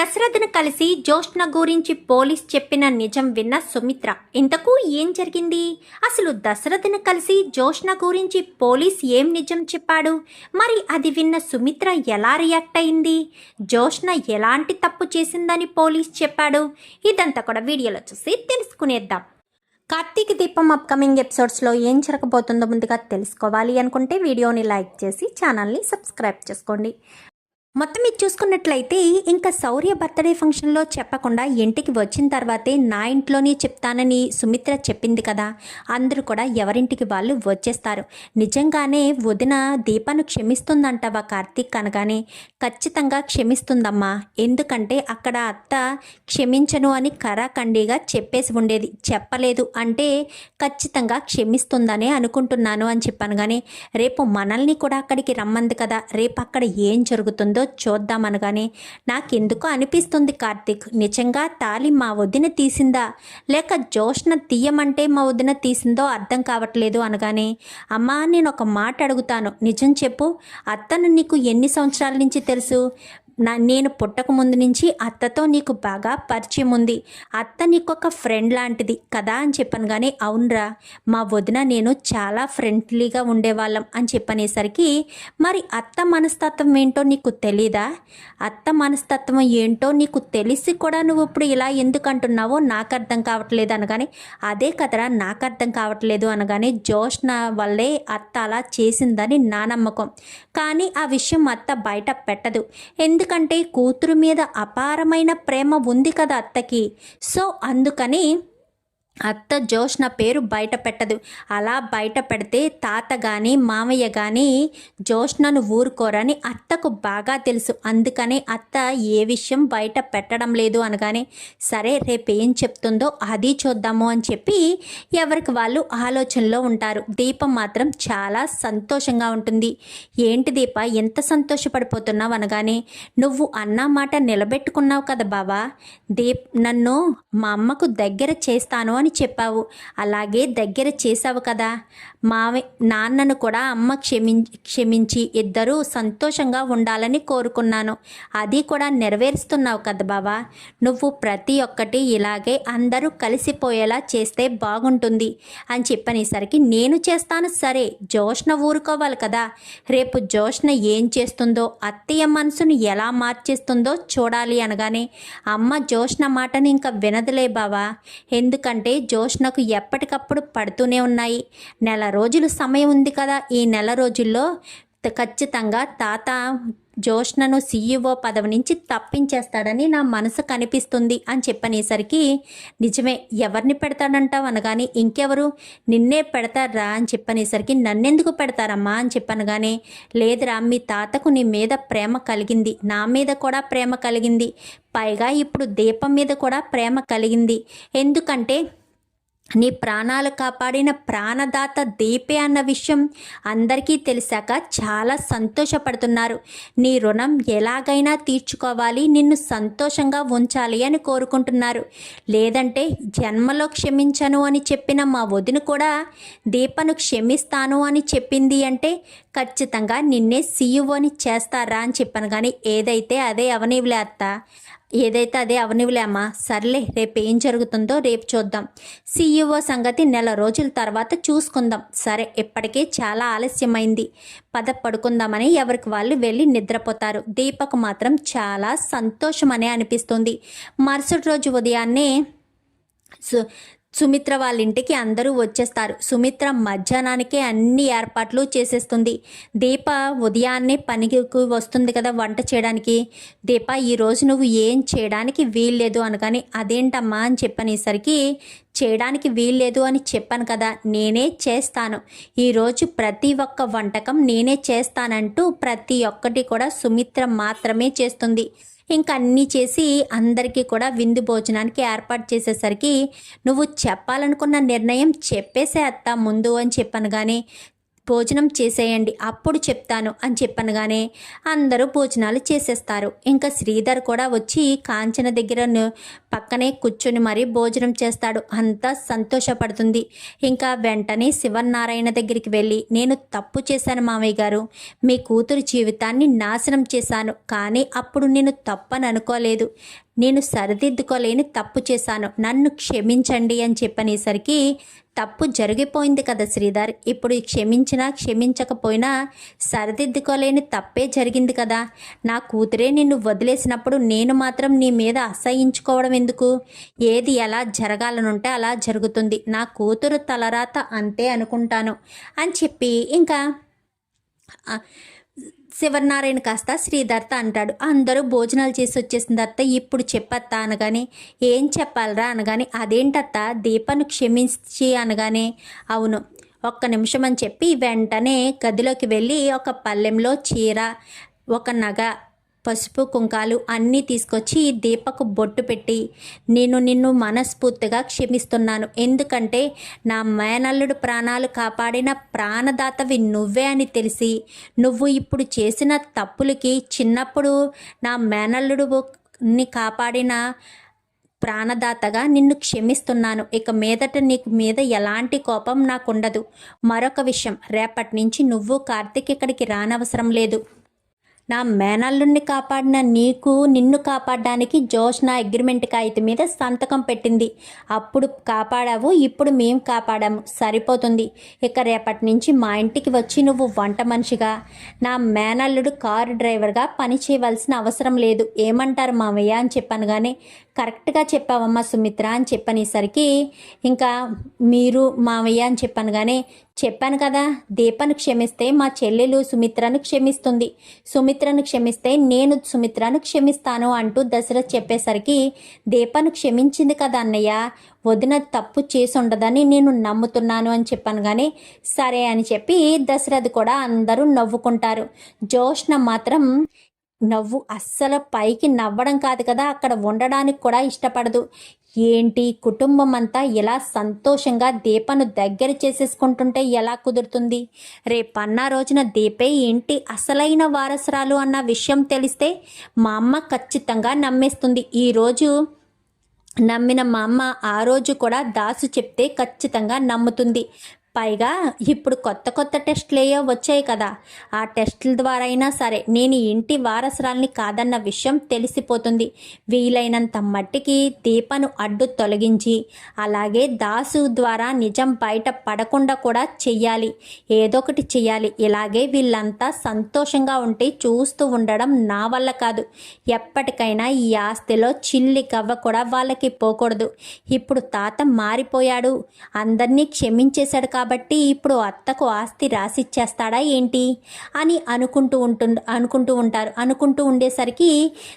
దశరథను కలిసి జ్యోష్ణ గురించి పోలీస్ చెప్పిన నిజం విన్న సుమిత్ర ఇంతకు ఏం జరిగింది? అసలు దశరథను కలిసి జ్యోష్ణ గురించి పోలీస్ ఏం నిజం చెప్పాడు? మరి అది విన్న సుమిత్ర ఎలా రియాక్ట్ అయింది? జ్యోష్ణ ఎలాంటి తప్పు చేసిందని పోలీస్ చెప్పాడు? ఇదంతా కూడా వీడియోలో చూసి తెలుసుకునేద్దాం. కార్తీక దీపం అప్కమింగ్ ఎపిసోడ్స్లో ఏం జరగబోతుందో ముందుగా తెలుసుకోవాలి అనుకుంటే వీడియోని లైక్ చేసి ఛానల్ని సబ్స్క్రైబ్ చేసుకోండి. మొత్తం ఇది చూసుకున్నట్లయితే ఇంకా శౌర్య బర్త్డే ఫంక్షన్లో చెప్పకుండా ఇంటికి వచ్చిన తర్వాతే నా ఇంట్లోనే చెప్తానని సుమిత్ర చెప్పింది కదా. అందరూ కూడా ఎవరింటికి వాళ్ళు వచ్చేస్తారు. నిజంగానే వదిన దీపాను క్షమిస్తుందంటావా కార్తీక్ అనగానే? ఖచ్చితంగా క్షమిస్తుందమ్మా. ఎందుకంటే అక్కడ అత్త క్షమించను అని కరాఖండిగా చెప్పేసి ఉండేది. చెప్పలేదు అంటే ఖచ్చితంగా క్షమిస్తుందనే అనుకుంటున్నాను అని చెప్పాను కానీ రేపు మనల్ని కూడా అక్కడికి రమ్మంది కదా. రేపు అక్కడ ఏం జరుగుతుందో చూద్దామనగానే నాకెందుకో అనిపిస్తుంది కార్తీక్. నిజంగా తాలి మా వదిన తీసిందా? లేక జోష్న తీయమంటే మా వదిన తీసిందో అర్థం కావట్లేదు అనగానే అమ్మా నేను ఒక మాట అడుగుతాను నిజం చెప్పు. అత్తను నీకు ఎన్ని సంవత్సరాల నుంచి తెలుసు? నా నేను పుట్టక ముందు నుంచి అత్తతో నీకు బాగా పరిచయం ఉంది. అత్త నీకు ఒక ఫ్రెండ్ లాంటిది కదా అని చెప్పాను కానీ అవునరా మా వదిన నేను చాలా ఫ్రెండ్లీగా ఉండేవాళ్ళం అని చెప్పనేసరికి మరి అత్త మనస్తత్వం ఏంటో నీకు తెలీదా? అత్త మనస్తత్వం ఏంటో నీకు తెలిసి కూడా నువ్వు ఇప్పుడు ఇలా ఎందుకు అంటున్నావో నాకు అర్థం కావట్లేదు అనగానే అదే కదరా నాకు అర్థం కావట్లేదు అనగానే జోష్న వల్లే అత్త అలా చేసిందని నా నమ్మకం. కానీ ఆ విషయం అత్త బయట పెట్టదు. ఎందుకు ఎందుకంటే కూతురు మీద అపారమైన ప్రేమ ఉంది కదా అత్తకి. సో అందుకని అత్త జోష్న పేరు బయట పెట్టదు. అలా బయట పెడితే తాత కానీ మామయ్య కానీ జోష్నను ఊరుకోరని అత్తకు బాగా తెలుసు. అందుకనే అత్త ఏ విషయం బయట పెట్టడం లేదు అనగానే సరే రేపు ఏం చెప్తుందో అది చూద్దాము అని చెప్పి ఎవరికి వాళ్ళు ఆలోచనలో ఉంటారు. దీపం మాత్రం చాలా సంతోషంగా ఉంటుంది. ఏంటి దీప ఎంత సంతోషపడిపోతున్నావు అనగానే నువ్వు అన్న మాట నిలబెట్టుకున్నావు కదా బావా. దీప్ నన్ను మా అమ్మకు దగ్గర చేస్తాను అని చెప్పావు. అలాగే దగ్గర చేసావు కదా. మావి నాన్నను కూడా అమ్మ క్షమి క్షమించి ఇద్దరూ సంతోషంగా ఉండాలని కోరుకున్నాను. అది కూడా నెరవేరుస్తున్నావు కదా బావా. నువ్వు ప్రతి ఒక్కటి ఇలాగే అందరూ కలిసిపోయేలా చేస్తే బాగుంటుంది అని చెప్పనేసరికి నేను చేస్తాను సరే. జోష్న ఊరుకోవాలి కదా. రేపు జోష్న ఏం చేస్తుందో అత్తయ్య మనసును ఎలా మార్చేస్తుందో చూడాలి అనగానే అమ్మ జోష్న మాటని ఇంకా వినదులే బావా. ఎందుకంటే జోష్నకు ఎప్పటికప్పుడు పడుతూనే ఉన్నాయి. నెల రోజులు సమయం ఉంది కదా ఈ నెల రోజుల్లో ఖచ్చితంగా తాత జోష్నను సీఈఓ పదవి నుంచి తప్పించేస్తాడని నా మనసు కనిపిస్తుంది అని చెప్పనేసరికి నిజమే ఎవరిని పెడతాడంటావు అనగానే ఇంకెవరు? నిన్నే పెడతారా అని చెప్పనేసరికి నన్నెందుకు పెడతారమ్మా అని చెప్పనగానే లేదురా మీ తాతకు నీ మీద ప్రేమ కలిగింది. నా మీద కూడా ప్రేమ కలిగింది. పైగా ఇప్పుడు దీపం మీద కూడా ప్రేమ కలిగింది. ఎందుకంటే నీ ప్రాణాలు కాపాడిన ప్రాణదాత దీపే అన్న విషయం అందరికీ తెలిసాక చాలా సంతోషపడుతున్నారు. నీ రుణం ఎలాగైనా తీర్చుకోవాలి నిన్ను సంతోషంగా ఉంచాలి అని కోరుకుంటున్నారు. లేదంటే జన్మలో క్షమించను అని చెప్పిన మా వదిన కూడా దీపను క్షమిస్తాను అని చెప్పింది అంటే ఖచ్చితంగా నిన్నే సీఈఓని చేస్తారా అని చెప్పాను. కానీ ఏదైతే అదే అవనివ్లే అత్త. ఏదైతే అదే అవనివ్లే అమ్మా సర్లే రేపు ఏం జరుగుతుందో రేపు చూద్దాం. సీఈఓ సంగతి నెల రోజుల తర్వాత చూసుకుందాం. సరే ఇప్పటికే చాలా ఆలస్యమైంది. పద పడుకుందామని ఎవరికి వాళ్ళు వెళ్ళి నిద్రపోతారు. దీపక్ మాత్రం చాలా సంతోషమనే అనిపిస్తుంది. మరుసటి రోజు ఉదయాన్నే సు సుమిత్ర వాళ్ళ ఇంటికి అందరూ వచ్చేస్తారు. సుమిత్ర మధ్యాహ్నానికే అన్ని ఏర్పాట్లు చేసేస్తుంది. దీప ఉదయాన్నే పనికి వస్తుంది కదా వంట చేయడానికి. దీప ఈరోజు నువ్వు ఏం చేయడానికి వీల్లేదు అనగానే అదేంటమ్మా అని చెప్పనేసరికి చేయడానికి వీల్లేదు అని చెప్పాను కదా నేనే చేస్తాను. ఈరోజు ప్రతి ఒక్క వంటకం నేనే చేస్తానంటూ ప్రతి ఒక్కటి కూడా సుమిత్ర మాత్రమే చేస్తుంది. ఇంకా అన్నీ చేసి అందరికీ కూడా విందు భోజనానికి ఏర్పాటు చేసేసరికి నువ్వు చెప్పాలనుకున్న నిర్ణయం చెప్పేసే అత్త ముందు అని చెప్పాను కానీ భోజనం చేసేయండి అప్పుడు చెప్తాను అని చెప్పనగానే అందరూ భోజనాలు చేసేస్తారు. ఇంకా శ్రీధర్ కూడా వచ్చి కాంచన దగ్గర పక్కనే కూర్చొని మరీ భోజనం చేస్తాడు. అంతా సంతోషపడుతుంది. ఇంకా వెంటనే శివనారాయణ దగ్గరికి వెళ్ళి నేను తప్పు చేశాను మామయ్య గారు. మీ కూతురు జీవితాన్ని నాశనం చేశాను. కానీ అప్పుడు నేను తప్పని అనుకోలేదు. నేను సరిదిద్దుకోలేని తప్పు చేశాను. నన్ను క్షమించండి అని చెప్పనేసరికి తప్పు జరిగిపోయింది కదా శ్రీధర్. ఇప్పుడు క్షమించినా క్షమించకపోయినా సరిదిద్దుకోలేని తప్పే జరిగింది కదా. నా కూతురే నిన్ను వదిలేసినప్పుడు నేను మాత్రం నీ మీద అసహించుకోవడం ఎందుకు? ఏది ఎలా జరగాలనుంటే అలా జరుగుతుంది. నా కూతురు తలరాత అంతే అనుకుంటాను. అని చెప్పి ఇంకా శివనారాయణ కాస్త శ్రీధర్త అంటాడు. అందరూ భోజనాలు చేసి వచ్చేసిన తర్వాత ఇప్పుడు చెప్పత్తా అనగానే ఏం చెప్పాలరా అనగానే అదేంటత్త? దీపను క్షమించి అనగానే అవును ఒక్క నిమిషం అని చెప్పి వెంటనే గదిలోకి వెళ్ళి ఒక పల్లెంలో చీర ఒక నగ పసుపు కుంకాలు అన్నీ తీసుకొచ్చి దీపకు బొట్టు పెట్టి నేను నిన్ను మనస్ఫూర్తిగా క్షమిస్తున్నాను. ఎందుకంటే నా మేనల్లుడు ప్రాణాలు కాపాడిన ప్రాణదాతవి నువ్వే అని తెలిసి నువ్వు ఇప్పుడు చేసిన తప్పులకి చిన్నప్పుడు నా మేనల్లుడు ని కాపాడిన ప్రాణదాతగా నిన్ను క్షమిస్తున్నాను. ఇక మీదట నీకు మీద ఎలాంటి కోపం నాకుండదు. మరొక విషయం రేపటి నుంచి నువ్వు కార్తీక్ ఇక్కడికి రానవసరం లేదు. నా మేనల్లుణ్ణి కాపాడిన నీకు నిన్ను కాపాడడానికి జోష్ నా అగ్రిమెంట్ కాగితం మీద సంతకం పెట్టింది. అప్పుడు కాపాడావు ఇప్పుడు మేము కాపాడాము. సరిపోతుంది. ఇక రేపటి నుంచి మా ఇంటికి వచ్చి నువ్వు వంట మనిషిగా నా మేనల్లుడు కారు డ్రైవర్గా పని చేయవలసిన అవసరం లేదు. ఏమంటారు మామయ్య అని చెప్పాను కానీ కరెక్ట్గా చెప్పావమ్మా సుమిత్ర అని చెప్పనేసరికి ఇంకా మీరు మామయ్య అని చెప్పాను కానీ చెప్పాను కదా దీపను క్షమిస్తే మా చెల్లెలు సుమిత్రను క్షమిస్తుంది. సుమిత్రను క్షమిస్తే నేను సుమిత్రను క్షమిస్తాను అంటూ దశరథ్ చెప్పేసరికి దీపను క్షమించింది కదా అన్నయ్య వదిన తప్పు చేసి ఉండదని నేను నమ్ముతున్నాను అని చెప్పాను కానీ సరే అని చెప్పి దశరథ్ కూడా అందరూ నవ్వుకుంటారు. జోష్న మాత్రం నవ్వు అస్సలు పైకి నవ్వడం కాదు కదా అక్కడ ఉండడానికి కూడా ఇష్టపడదు. ఏంటి కుటుంబం అంతా ఇలా సంతోషంగా దీపను దగ్గర చేసేసుకుంటుంటే ఎలా కుదురుతుంది? రేపన్నా రోజున దీపే ఏంటి అసలైన వారసురాలు అన్న విషయం తెలిస్తే మా అమ్మ ఖచ్చితంగా నమ్మేస్తుంది. ఈరోజు నమ్మిన మా అమ్మ ఆ రోజు కూడా దాసు చెప్తే ఖచ్చితంగా నమ్ముతుంది. పైగా ఇప్పుడు కొత్త కొత్త టెస్టులేయో వచ్చాయి కదా. ఆ టెస్టుల ద్వారా అయినా సరే నేను ఇంటి వారసురాల్ని కాదన్న విషయం తెలిసిపోతుంది. వీలైనంత మట్టికి దీపను అడ్డు తొలగించి అలాగే దాసు ద్వారా నిజం బయట పడకుండా కూడా చెయ్యాలి. ఏదో ఒకటి చెయ్యాలి. ఇలాగే వీళ్ళంతా సంతోషంగా ఉంటే చూస్తూ ఉండడం నా వల్ల కాదు. ఎప్పటికైనా ఈ ఆస్తిలో చిల్లి కవ్వ కూడా వాళ్ళకి పోకూడదు. ఇప్పుడు తాత మారిపోయాడు. అందరినీ క్షమించేశాడు కాబట్టి ఇప్పుడు అత్తకు ఆస్తి రాసిచ్చేస్తాడా ఏంటి? అని అనుకుంటూ ఉంటు అనుకుంటూ ఉంటారు. అనుకుంటూ ఉండేసరికి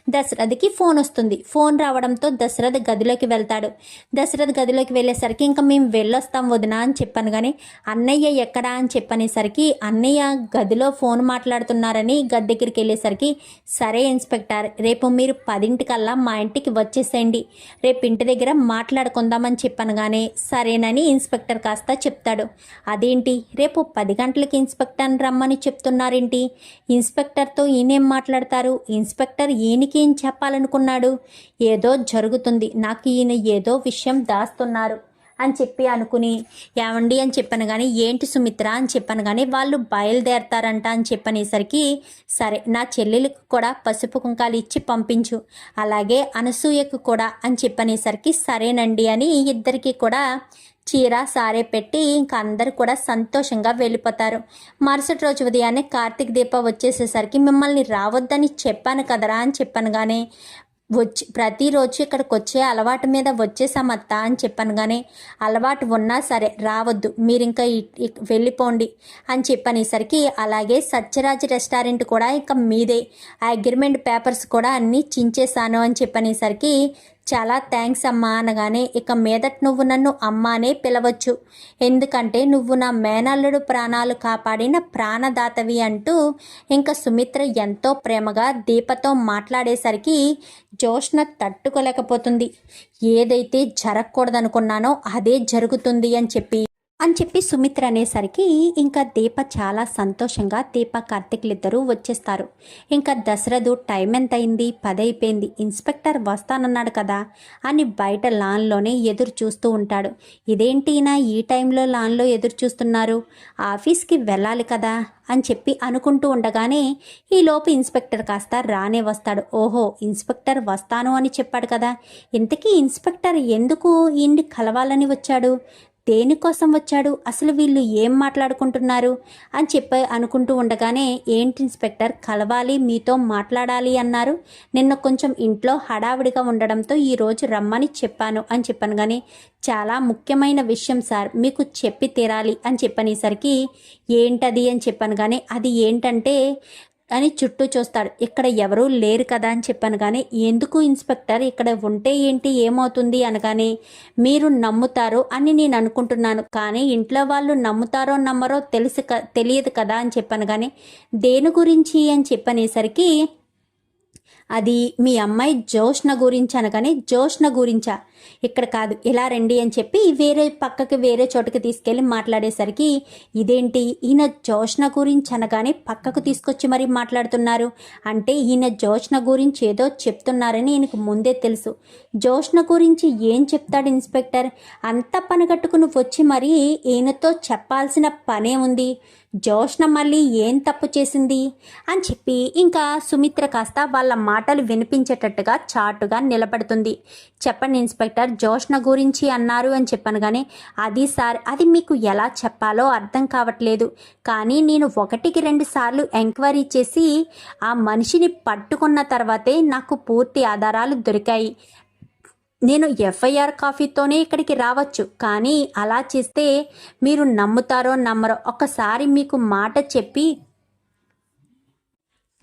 దశరథకి ఫోన్ వస్తుంది. ఫోన్ రావడంతో దశరథ గదిలోకి వెళ్తాడు. దశరథ గదిలోకి వెళ్ళేసరికి ఇంకా మేము వెళ్ళొస్తాం వదినా అని చెప్పాను కానీ అన్నయ్య ఎక్కడా అని చెప్పనేసరికి అన్నయ్య గదిలో ఫోన్ మాట్లాడుతున్నారని గది దగ్గరికి వెళ్ళేసరికి సరే ఇన్స్పెక్టర్ రేపు మీరు పదింటికల్లా మా ఇంటికి వచ్చేసేయండి. రేపు ఇంటి దగ్గర మాట్లాడుకుందామని చెప్పాను కానీ సరేనని ఇన్స్పెక్టర్ కాస్త చెప్తాడు. అదేంటి? రేపు పది గంటలకి ఇన్స్పెక్టర్ రమ్మని చెప్తున్నారేంటి? ఇన్స్పెక్టర్తో ఈయనేం మాట్లాడతారు? ఇన్స్పెక్టర్ ఈయనకి ఏం చెప్పాలనుకున్నాడు? ఏదో జరుగుతుంది. నాకు ఈయన ఏదో విషయం దాస్తున్నారు అని చెప్పి అనుకుని ఏమండి? అని చెప్పాను కానీ ఏంటి సుమిత్ర? అని చెప్పాను కానీ వాళ్ళు బయలుదేరతారంట అని చెప్పనేసరికి సరే నా చెల్లెలకు కూడా పసుపు కుంకాలు ఇచ్చి పంపించు. అలాగే అనసూయకు కూడా అని చెప్పనేసరికి సరేనండి అని ఇద్దరికి కూడా చీర సారే పెట్టి ఇంక అందరు కూడా సంతోషంగా వెళ్ళిపోతారు. మరుసటి రోజు ఉదయాన్నే కార్తీక్ దీప వచ్చేసేసరికి మిమ్మల్ని రావద్దని చెప్పాను కదరా అని చెప్పాను కానీ వచ్చి ప్రతిరోజు ఇక్కడికి వచ్చే అలవాటు మీద వచ్చేసామత్తా అని చెప్పాను కానీ అలవాటు ఉన్నా సరే రావద్దు మీరు ఇంకా వెళ్ళిపోండి అని చెప్పనేసరికి అలాగే సత్యరాజ్ రెస్టారెంట్ కూడా ఇక మీదే ఆ అగ్రిమెంట్ పేపర్స్ కూడా అన్నీ చించేశాను అని చెప్పనేసరికి చాలా థ్యాంక్స్ అమ్మా అనగానే ఇక మీదట నువ్వు నన్ను అమ్మానే పిలవచ్చు. ఎందుకంటే నువ్వు నా మేనల్లుడు ప్రాణాలు కాపాడిన ప్రాణదాతవి అంటూ ఇంకా సుమిత్ర ఎంతో ప్రేమగా దీపతో మాట్లాడేసరికి జోష్న తట్టుకోలేకపోతుంది. ఏదైతే జరగకూడదనుకున్నానో అదే జరుగుతుంది అని చెప్పి అని చెప్పి సుమిత్ర అనేసరికి ఇంకా దీప చాలా సంతోషంగా దీప కార్తిక్లు ఇద్దరూ వచ్చేస్తారు. ఇంకా దశరథు టైం ఎంత అయింది పదైపోయింది. ఇన్స్పెక్టర్ వస్తానన్నాడు కదా అని బయట లాన్లోనే ఎదురు చూస్తూ ఉంటాడు. ఇదేంటి ఈ టైంలో లాన్లో ఎదురు చూస్తున్నారు? ఆఫీస్కి వెళ్ళాలి కదా అని చెప్పి అనుకుంటూ ఉండగానే ఈలోపు ఇన్స్పెక్టర్ కాస్త రానే వస్తాడు. ఓహో ఇన్స్పెక్టర్ వస్తాను అని చెప్పాడు కదా. ఇంతకీ ఇన్స్పెక్టర్ ఎందుకు ఈయన్ని కలవాలని వచ్చాడు? దేనికోసం వచ్చాడు? అసలు వీళ్ళు ఏం మాట్లాడుకుంటున్నారు? అని చెప్పి అనుకుంటూ ఉండగానే ఏంటి ఇన్స్పెక్టర్? కలవాలి మీతో మాట్లాడాలి అన్నారు. నిన్న కొంచెం ఇంట్లో హడావిడిగా ఉండడంతో ఈరోజు రమ్మని చెప్పాను అని చెప్పాను కానీ చాలా ముఖ్యమైన విషయం సార్ మీకు చెప్పి తీరాలి అని చెప్పనేసరికి ఏంటది అని చెప్పాను కానీ అది ఏంటంటే అని చుట్టూ చూస్తాడు. ఇక్కడ ఎవరూ లేరు కదా అని చెప్పాను కానీ ఎందుకు ఇన్స్పెక్టర్ ఇక్కడ ఉంటే ఏంటి ఏమవుతుంది అనగానే మీరు నమ్ముతారు అని నేను అనుకుంటున్నాను. కానీ ఇంట్లో వాళ్ళు నమ్ముతారో నమ్మరో తెలుసు క తెలియదు కదా అని చెప్పాను కానీ దేని గురించి అని చెప్పనేసరికి అది మీ అమ్మాయి జోష్న గురించి అనగానే జోష్న గురించా? ఇక్కడ కాదు ఇలా రండి అని చెప్పి వేరే పక్కకి వేరే చోటుకి తీసుకెళ్ళి మాట్లాడేసరికి ఇదేంటి? ఈయన జోష్న గురించి అనగానే పక్కకు తీసుకొచ్చి మరీ మాట్లాడుతున్నారు. అంటే ఈయన జోష్న గురించి ఏదో చెప్తున్నారని ఈయనకు ముందే తెలుసు. జోష్న గురించి ఏం చెప్తాడు ఇన్స్పెక్టర్? అంత పనిగట్టుకుని వచ్చి మరీ ఈయనతో చెప్పాల్సిన పనే ఉంది. జోష్న మళ్ళీ ఏం తప్పు చేసింది? అని చెప్పి ఇంకా సుమిత్ర కాస్త వాళ్ళ మాటలు వినిపించేటట్టుగా చాటుగా నిలబడుతుంది. చెప్పండి ఇన్స్పెక్టర్. జోష్న గురించి అన్నారు అని చెప్పాను కానీ అది సార్ అది మీకు ఎలా చెప్పాలో అర్థం కావట్లేదు. కానీ నేను ఒకటికి రెండు సార్లు ఎంక్వైరీ చేసి ఆ మనిషిని పట్టుకున్న తర్వాతే నాకు పూర్తి ఆధారాలు దొరికాయి. నేను ఎఫ్ఐఆర్ కాఫీతోనే ఇక్కడికి రావచ్చు. కానీ అలా చేస్తే మీరు నమ్ముతారో నమ్మరో ఒకసారి మీకు మాట చెప్పి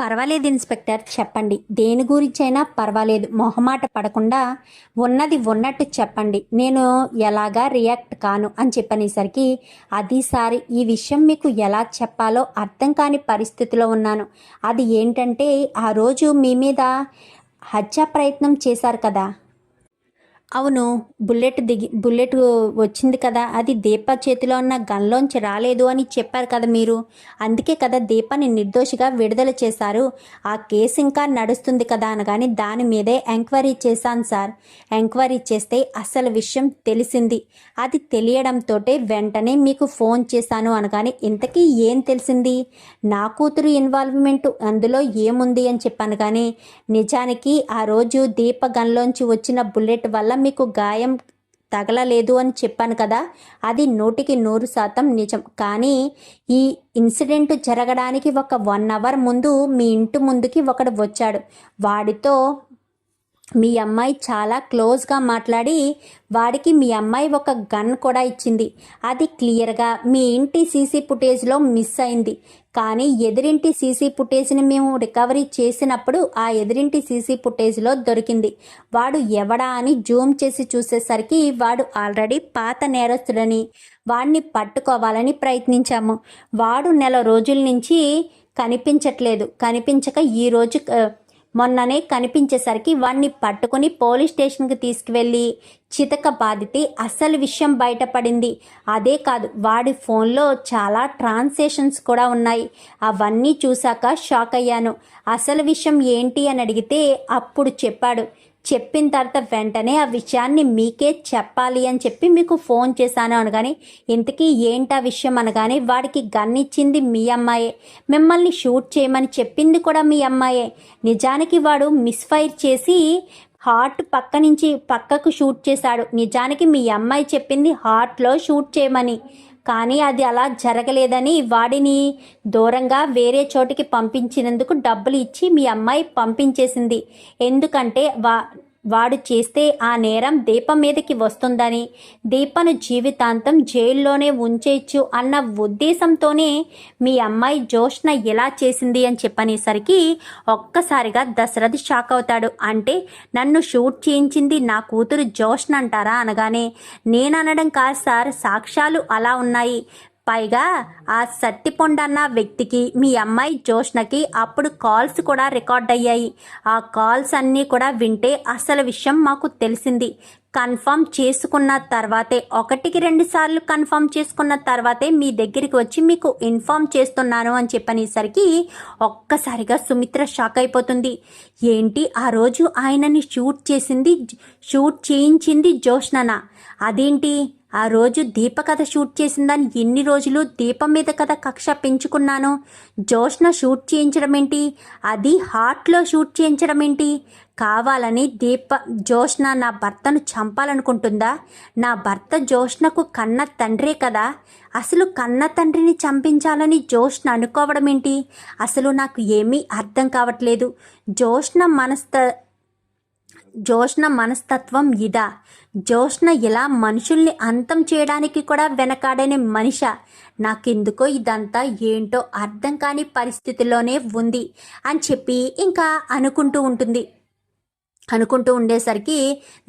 పర్వాలేదు ఇన్స్పెక్టర్. చెప్పండి. దేని గురించైనా పర్వాలేదు. మొహమాట పడకుండా ఉన్నది ఉన్నట్టు చెప్పండి. నేను ఎలాగా రియాక్ట్ కాను అని చెప్పనేసరికి అది సారి. ఈ విషయం మీకు ఎలా చెప్పాలో అర్థం కాని పరిస్థితిలో ఉన్నాను. అది ఏంటంటే ఆ రోజు మీ మీద హత్యా ప్రయత్నం చేశారు కదా. అవును బుల్లెట్ దిగి బుల్లెట్ వచ్చింది కదా. అది దీప చేతిలో ఉన్న గన్లోంచి రాలేదు అని చెప్పారు కదా మీరు. అందుకే కదా దీపాన్ని నిర్దోషిగా విడుదల చేశారు. ఆ కేసు ఇంకా నడుస్తుంది కదా అనగాని దాని మీదే ఎంక్వైరీ చేశాను సార్. ఎంక్వైరీ చేస్తే అసలు విషయం తెలిసింది. అది తెలియడంతో వెంటనే మీకు ఫోన్ చేశాను అనగాని ఇంతకీ ఏం తెలిసింది? నా కూతురు ఇన్వాల్వ్మెంట్ అందులో ఏముంది అని చెప్పాను కానీ నిజానికి ఆ రోజు దీప గన్లోంచి వచ్చిన బుల్లెట్ వల్ల మీకు గాయం తగలలేదు అని చెప్పాను కదా అది నూటికి నూరు శాతం నిజం. కానీ ఈ ఇన్సిడెంట్ జరగడానికి ఒక వన్ అవర్ ముందు మీ ఇంటి ముందుకి ఒకడు వచ్చాడు. వాడితో మీ అమ్మాయి చాలా క్లోజ్గా మాట్లాడి వాడికి మీ అమ్మాయి ఒక గన్ కూడా ఇచ్చింది. అది క్లియర్గా మీ ఇంటి సీసీ ఫుటేజ్లో మిస్ అయింది. కానీ ఎదిరింటి సీసీ ఫుటేజ్ని మేము రికవరీ చేసినప్పుడు ఆ ఎదిరింటి సీసీ ఫుటేజ్లో దొరికింది. వాడు ఎవడా అని జూమ్ చేసి చూసేసరికి వాడు ఆల్రెడీ పాత నేరస్తుడని వాడిని పట్టుకోవాలని ప్రయత్నించాము. వాడు నెల రోజుల నుంచి కనిపించట్లేదు. కనిపించక ఈరోజు మొన్ననే కనిపించేసరికి వాణ్ణి పట్టుకుని పోలీస్ స్టేషన్కి తీసుకువెళ్ళి చితక బాధితే అసలు విషయం బయటపడింది. అదే కాదు వాడి ఫోన్లో చాలా ట్రాన్సాక్షన్స్ కూడా ఉన్నాయి. అవన్నీ చూశాక షాక్ అయ్యాను అసలు విషయం ఏంటి అని అడిగితే అప్పుడు చెప్పాడు. చెప్పిన తర్వాత వెంటనే ఆ విషయాన్ని మీకే చెప్పాలి అని చెప్పి మీకు ఫోన్ చేశాను అనగాని ఇంతకీ ఏంటి ఆ విషయం? అనగానే వాడికి గన్ ఇచ్చింది మీ అమ్మాయే. మిమ్మల్ని షూట్ చేయమని చెప్పింది కూడా మీ అమ్మాయే. నిజానికి వాడు మిస్ఫైర్ చేసి హార్ట్ పక్క నుంచి పక్కకు షూట్ చేశాడు. నిజానికి మీ అమ్మాయి చెప్పింది హార్ట్లో షూట్ చేయమని. కానీ అది అలా జరగలేదని వాడిని దూరంగా వేరే చోటికి పంపించినందుకు డబ్బులు ఇచ్చి మీ అమ్మాయి పంపించేసింది. ఎందుకంటే వా వాడు చేస్తే ఆ నేరం దీపం మీదకి వస్తుందని దీపను జీవితాంతం జైల్లోనే ఉంచేయచ్చు అన్న ఉద్దేశంతోనే మీ అమ్మాయి జోష్న ఎలా చేసింది అని చెప్పనేసరికి ఒక్కసారిగా దశరథ్ షాక్ అవుతాడు. అంటే నన్ను షూట్ చేయించింది నా కూతురు జోష్న అంటారా అనగానే నేననడం కాదు సార్ సాక్ష్యాలు అలా ఉన్నాయి. పైగా ఆ సత్తిపొండన్న వ్యక్తికి మీ అమ్మాయి జోష్నకి అప్పుడు కాల్స్ కూడా రికార్డ్ అయ్యాయి. ఆ కాల్స్ అన్నీ కూడా వింటే అసలు విషయం మాకు తెలిసింది. కన్ఫర్మ్ చేసుకున్న తర్వాతే ఒకటికి రెండు సార్లు కన్ఫర్మ్ చేసుకున్న తర్వాతే మీ దగ్గరికి వచ్చి మీకు ఇన్ఫార్మ్ చేస్తున్నాను అని చెప్పనేసరికి ఒక్కసారిగా సుమిత్ర షాక్ అయిపోతుంది. ఏంటి? ఆ రోజు ఆయనని షూట్ చేసింది షూట్ చేయించింది జోష్ననా? అదేంటి? ఆ రోజు దీప కథ షూట్ చేసిందని ఎన్ని రోజులు దీపం మీద కథ కక్ష పెంచుకున్నాను? జోష్న షూట్ చేయించడం ఏంటి అది హార్ట్లో షూట్ చేయించడం ఏంటి కావాలని దీప జోష్న నా భర్తను చంపాలనుకుంటుందా? నా భర్త జోష్నకు కన్న తండ్రే కదా. అసలు కన్న తండ్రిని చంపించాలని జోష్న అనుకోవడం ఏంటి అసలు నాకు ఏమీ అర్థం కావట్లేదు. జోష్న మనస్త జోష్ణ మనస్తత్వం ఇదా. జోష్ణ ఇలా మనుషుల్ని అంతం చేయడానికి కూడా వెనకాడని మనిష. నాకెందుకో ఇదంతా ఏంటో అర్థం కాని పరిస్థితిలోనే ఉంది అని చెప్పి ఇంకా అనుకుంటూ ఉంటుంది. అనుకుంటూ ఉండేసరికి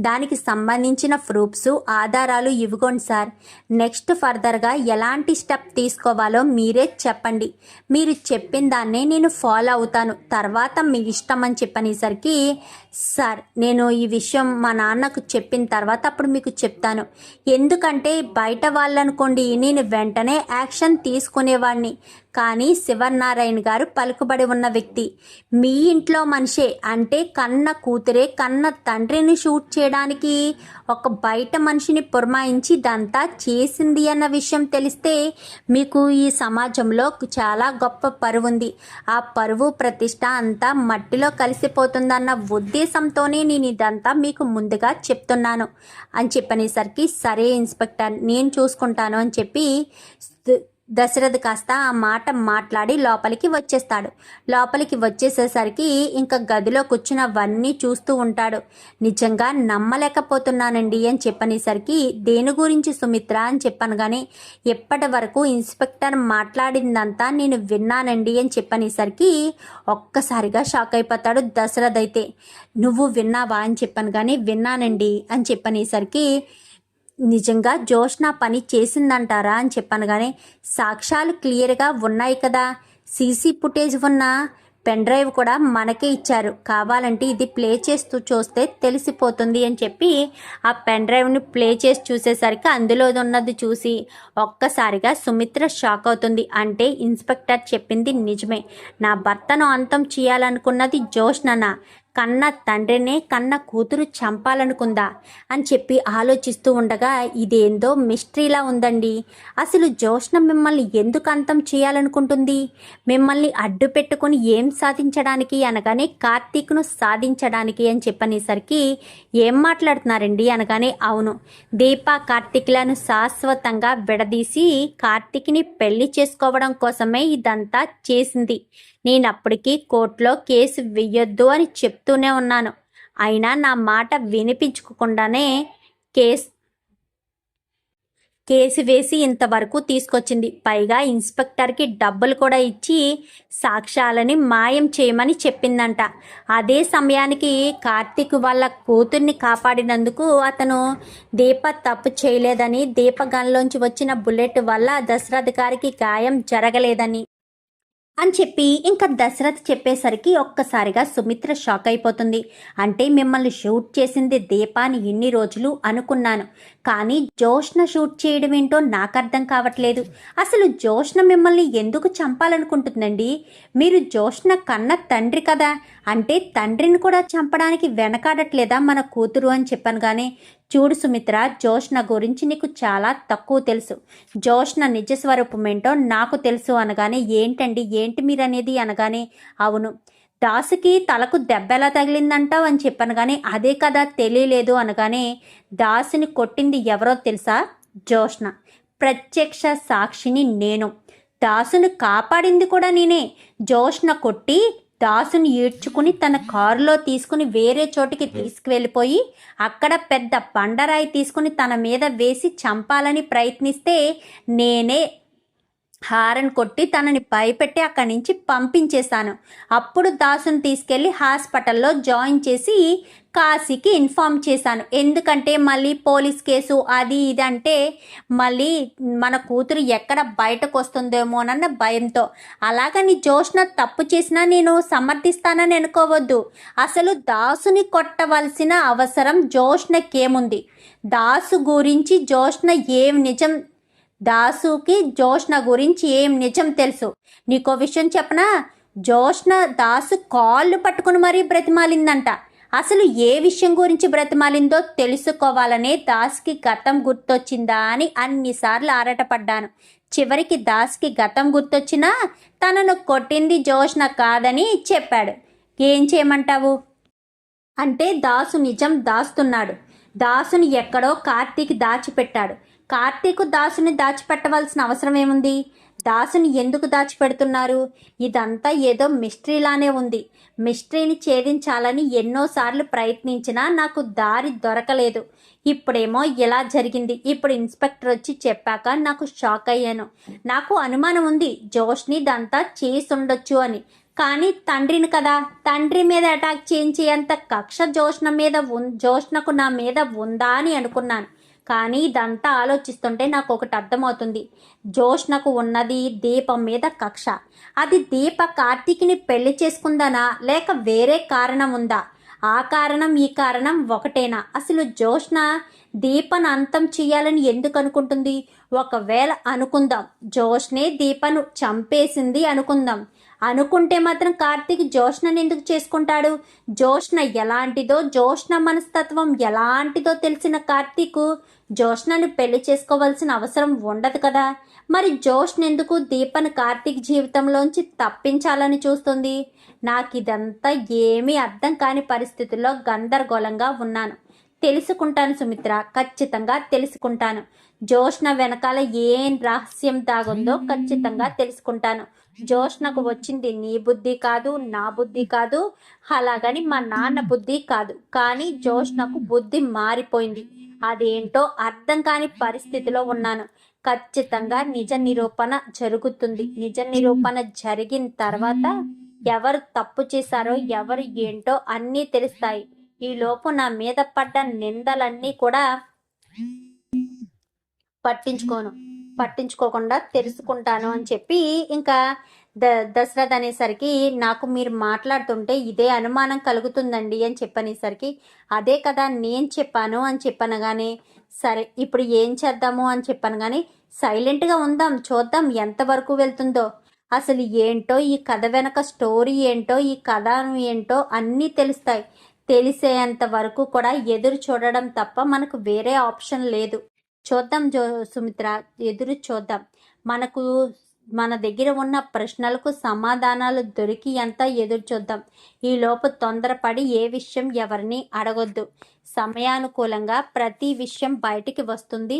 దానికి సంబంధించిన ప్రూఫ్స్ ఆధారాలు ఇవ్వకోండి సార్. నెక్స్ట్ ఫర్దర్గా ఎలాంటి స్టెప్ తీసుకోవాలో మీరే చెప్పండి. మీరు చెప్పిన దాన్నే నేను ఫాలో అవుతాను. తర్వాత మీ ఇష్టం అని చెప్పనేసరికి సార్ నేను ఈ విషయం మా నాన్నకు చెప్పిన తర్వాత అప్పుడు మీకు చెప్తాను. ఎందుకంటే బయట వాళ్ళనుకోండి నేను వెంటనే యాక్షన్ తీసుకునేవాడిని కానీ శివనారాయణ గారు పలుకుబడి ఉన్న వ్యక్తి. మీ ఇంట్లో మనిషే అంటే కన్న కూతురే కన్న తండ్రిని షూట్ చేయడానికి ఒక బయట మనిషిని పురమాయించి ఇదంతా చేసింది అన్న విషయం తెలిస్తే మీకు ఈ సమాజంలో చాలా గొప్ప పరువు ఉంది. ఆ పరువు ప్రతిష్ట అంతా మట్టిలో కలిసిపోతుందన్న ఉద్దేశంతోనే నేను ఇదంతా మీకు ముందుగా చెప్తున్నాను. అని చెప్పనేసరికి సరే ఇన్స్పెక్టర్ నేను చూసుకుంటాను అని చెప్పి దశరథ్ కాస్త ఆ మాట మాట్లాడి లోపలికి వచ్చేస్తాడు. లోపలికి వచ్చేసేసరికి ఇంకా గదిలో కూర్చున్నవన్నీ చూస్తూ ఉంటాడు. నిజంగా నమ్మలేకపోతున్నానండి అని చెప్పనేసరికి దేని గురించి సుమిత్ర? అని చెప్పాను కానీ ఎప్పటి వరకు ఇన్స్పెక్టర్ మాట్లాడిందంతా నేను విన్నానండి అని చెప్పనేసరికి ఒక్కసారిగా షాక్ అయిపోతాడు దశరథ్ అయితే. నువ్వు విన్నావా? అని చెప్పాను కానీ విన్నానండి అని చెప్పనేసరికి నిజంగా జోష్న పని చేసిందంటారా అని చెప్పాను కానీ సాక్ష్యాలు క్లియర్గా ఉన్నాయి కదా. సీసీ ఫుటేజ్ ఉన్న పెన్ డ్రైవ్ కూడా మనకే ఇచ్చారు. కావాలంటే ఇది ప్లే చేస్తూ చూస్తే తెలిసిపోతుంది అని చెప్పి ఆ పెన్ డ్రైవ్ని ప్లే చేసి చూసేసరికి అందులో ఉన్నది చూసి ఒక్కసారిగా సుమిత్ర షాక్ అవుతుంది. అంటే ఇన్స్పెక్టర్ చెప్పింది నిజమే. నా భర్తను అంతం చేయాలనుకున్నది జోష్నన కన్న తండ్రినే కన్న కూతురు చంపాలనుకుందా అని చెప్పి ఆలోచిస్తూ ఉండగా ఇదేందో మిస్టరీలా ఉందండి. అసలు జోష్ణ మిమ్మల్ని ఎందుకు అంతం చేయాలనుకుంటుంది? మిమ్మల్ని అడ్డు పెట్టుకుని ఏం సాధించడానికి అనగానే కార్తీక్ను సాధించడానికి అని చెప్పనేసరికి ఏం మాట్లాడుతున్నారండి అనగానే అవును దీప కార్తీక్లను శాశ్వతంగా విడదీసి కార్తీక్ని పెళ్ళి చేసుకోవడం కోసమే ఇదంతా చేసింది. నేను అప్పటికీ కోర్టులో కేసు వెయ్యొద్దు అని చెప్తూనే ఉన్నాను. అయినా నా మాట వినిపించుకోకుండానే కేసు కేసు వేసి ఇంతవరకు తీసుకొచ్చింది. పైగా ఇన్స్పెక్టర్కి డబ్బులు కూడా ఇచ్చి సాక్ష్యాలని మాయం చేయమని చెప్పిందంట. అదే సమయానికి కార్తీక్ వాళ్ళ కూతుర్ని కాపాడినందుకు అతను దీప తప్పు చేయలేదని దీప గన్లోంచి వచ్చిన బుల్లెట్ వల్ల దశరథ్ గారికి గాయం జరగలేదని అని చెప్పి ఇంకా దశరథ్ చెప్పేసరికి ఒక్కసారిగా సుమిత్ర షాక్ అయిపోతుంది. అంటే మిమ్మల్ని షూట్ చేసింది దీపాని ఎన్ని రోజులు అనుకున్నాను. కానీ జోష్న షూట్ చేయడం ఏంటో నాకు అర్థం కావట్లేదు. అసలు జోష్న మిమ్మల్ని ఎందుకు చంపాలనుకుంటుందండి? మీరు జోష్న కన్న తండ్రి కదా? అంటే తండ్రిని కూడా చంపడానికి వెనకాడట్లేదా మన కూతురు అని చెప్పాను కానీ చూడు సుమిత్ర జోష్న గురించి నీకు చాలా తక్కువ తెలుసు. జోష్న నిజ స్వరూపమేంటో నాకు తెలుసు అనగానే ఏంటండి? ఏంటి మీరనేది? అనగానే అవును. దాసుకి తలకు దెబ్బెలా తగిలిందంటావు అని చెప్పాను కానీ అదే కదా తెలియలేదు అనగానే దాసుని కొట్టింది ఎవరో తెలుసా? జోష్ణ ప్రత్యక్ష సాక్షిని నేను. దాసును కాపాడింది కూడా నేనే. జోష్ణ కొట్టి దాసుని ఈడ్చుకుని తన కారులో తీసుకుని వేరే చోటికి తీసుకువెళ్ళిపోయి అక్కడ పెద్ద బండరాయి తీసుకుని తన మీద వేసి చంపాలని ప్రయత్నిస్తే నేనే హారన్ కొట్టి తనని భయపెట్టి అక్కడి నుంచి పంపించేశాను. అప్పుడు దాసుని తీసుకెళ్ళి హాస్పిటల్లో జాయిన్ చేసి కాశీకి ఇన్ఫామ్ చేశాను. ఎందుకంటే మళ్ళీ పోలీస్ కేసు అది ఇది అంటే మళ్ళీ మన కూతురు ఎక్కడ బయటకు వస్తుందేమోనన్న భయంతో. అలాగని జోష్న తప్పు చేసినా నేను సమర్థిస్తానని అనుకోవద్దు. అసలు దాసుని కొట్టవలసిన అవసరం జోష్నకేముంది? దాసు గురించి జోష్న ఏం నిజం దాసుకి జోష్న గురించి ఏం నిజం తెలుసు? నీకో విషయం చెప్పనా? జోష్న దాసు కాళ్ళు పట్టుకుని మరీ బ్రతిమాలిందంట. అసలు ఏ విషయం గురించి బ్రతిమాలిందో తెలుసుకోవాలనే దాస్కి గతం గుర్తొచ్చిందా అని అన్నిసార్లు ఆరాటపడ్డాను. చివరికి దాస్కి గతం గుర్తొచ్చినా తనను కొట్టింది జోష్న కాదని చెప్పాడు. ఏం చేయమంటావు? అంటే దాసు నిజం దాస్తున్నాడు. దాసుని ఎక్కడో కార్తీక్ దాచిపెట్టాడు. కార్తీక్ దాసుని దాచిపెట్టవలసిన అవసరం ఏముంది? దాసుని ఎందుకు దాచిపెడుతున్నారు? ఇదంతా ఏదో మిస్టరీలానే ఉంది. మిస్టరీని ఛేదించాలని ఎన్నోసార్లు ప్రయత్నించినా నాకు దారి దొరకలేదు. ఇప్పుడేమో ఇలా జరిగింది. ఇప్పుడు ఇన్స్పెక్టర్ వచ్చి చెప్పాక నాకు షాక్ అయ్యాను. నాకు అనుమానం ఉంది. జోష్ని దంతా చేసి ఉండొచ్చు అని. కానీ తండ్రిని కదా. తండ్రి మీద అటాక్ చేయించేంత కక్ష జోష్ణ మీద ఉన్ జోష్నకు నా మీద ఉందా అని అనుకున్నాను. కానీ ఇదంతా ఆలోచిస్తుంటే నాకు ఒకటి అర్థమవుతుంది జోష్నకు ఉన్నది దీపం మీద కక్ష. అది దీప కార్తీక్ని పెళ్ళి చేసుకుందానా? లేక వేరే కారణం ఉందా? ఆ కారణం ఈ కారణం ఒకటేనా? అసలు జోష్న దీపను అంతం చేయాలని ఎందుకు అనుకుంటుంది? ఒకవేళ అనుకుందాం జోష్నే దీపను చంపేసింది అనుకుందాం. అనుకుంటే మాత్రం కార్తీక్ జోష్నని ఎందుకు చేసుకుంటాడు? జోష్న ఎలాంటిదో జోష్న మనస్తత్వం ఎలాంటిదో తెలిసిన కార్తీక్ జోష్నను పెళ్ళి చేసుకోవాల్సిన అవసరం ఉండదు కదా. మరి జోష్న ఎందుకు దీపన్ కార్తీక్ జీవితంలోంచి తప్పించాలని చూస్తుంది? నాకు ఇదంతా ఏమీ అర్థం కాని పరిస్థితుల్లో గందరగోళంగా ఉన్నాను. తెలుసుకుంటాను సుమిత్ర ఖచ్చితంగా తెలుసుకుంటాను. జోష్న వెనకాల ఏం రహస్యం దాగుందో ఖచ్చితంగా తెలుసుకుంటాను. జోష్నకు వచ్చింది నీ బుద్ధి కాదు నా బుద్ధి కాదు అలాగని మా నాన్న బుద్ధి కాదు. కానీ జోష్నకు బుద్ధి మారిపోయింది. అదేంటో అర్థం కాని పరిస్థితిలో ఉన్నాను. ఖచ్చితంగా నిజ నిరూపణ జరుగుతుంది. నిజ నిరూపణ జరిగిన తర్వాత ఎవరు తప్పు చేశారో ఎవరు ఏంటో అన్నీ తెలుస్తాయి. ఈలోపు నా మీద పడ్డ నిందలన్నీ కూడా పట్టించుకోను. పట్టించుకోకుండా తెలుసుకుంటాను అని చెప్పి ఇంకా ద దశరథ్ అనేసరికి నాకు మీరు మాట్లాడుతుంటే ఇదే అనుమానం కలుగుతుందండి అని చెప్పనేసరికి అదే కదా నేను చెప్పాను అని చెప్పనగానే సరే ఇప్పుడు ఏం చేద్దాము అని చెప్పాను కానీ సైలెంట్గా ఉందాం చూద్దాం ఎంతవరకు వెళ్తుందో. అసలు ఏంటో ఈ కథ వెనక స్టోరీ ఏంటో ఈ కథ ఏంటో అన్నీ తెలుస్తాయి. తెలిసేంత వరకు కూడా ఎదురు చూడడం తప్ప మనకు వేరే ఆప్షన్ లేదు. చూద్దాం జో సుమిత్ర ఎదురు చూద్దాం. మనకు మన దగ్గర ఉన్న ప్రశ్నలకు సమాధానాలు దొరికి ఎంత ఎదురు చూద్దాం. ఈలోపు తొందరపడి ఏ విషయం ఎవరిని అడగొద్దు. సమయానుకూలంగా ప్రతి విషయం బయటికి వస్తుంది.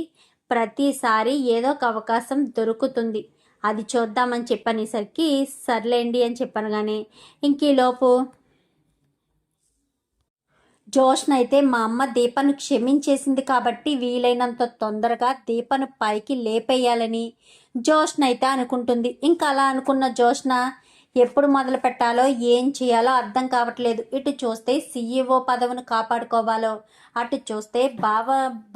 ప్రతిసారి ఏదో ఒక అవకాశం దొరుకుతుంది. అది చూద్దామని చెప్పనేసరికి సర్లేండి అని చెప్పాను కానీ ఇంక ఈలోపు జోష్న అయితే మా అమ్మ దీపను క్షమించేసింది కాబట్టి వీలైనంత తొందరగా దీపను పైకి లేపేయాలని జోష్న అయితే అనుకుంటుంది. ఇంకా అలా అనుకున్న జోష్న ఎప్పుడు మొదలు పెట్టాలో ఏం చేయాలో అర్థం కావట్లేదు. ఇటు చూస్తే సీఈఓ పదవిని కాపాడుకోవాలో అటు చూస్తే బావ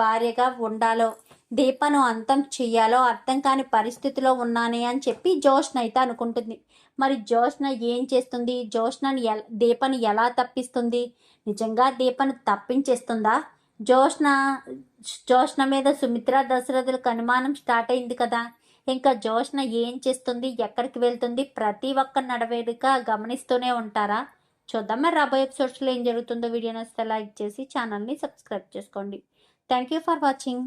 భార్యగా ఉండాలో దీపను అంతం చెయ్యాలో అర్థం కాని పరిస్థితిలో ఉన్నానే అని చెప్పి జోష్న అయితే అనుకుంటుంది. మరి జోష్న ఏం చేస్తుంది? జోష్నని ఎ దీపను ఎలా తప్పిస్తుంది? నిజంగా దీపను తప్పించేస్తుందా? జోష్న జోష్న మీద సుమిత్ర దశరథులకు అనుమానం స్టార్ట్ అయింది కదా. ఇంకా జోష్న ఏం చేస్తుంది? ఎక్కడికి వెళ్తుంది? ప్రతి ఒక్క నడవేడిక గమనిస్తూనే ఉంటారా? చూద్దాం మరి రాబోయే ఎపిసోడ్స్లో ఏం జరుగుతుందో. వీడియో నచ్చితే లైక్ చేసి ఛానల్ని సబ్స్క్రైబ్ చేసుకోండి. Thank you for watching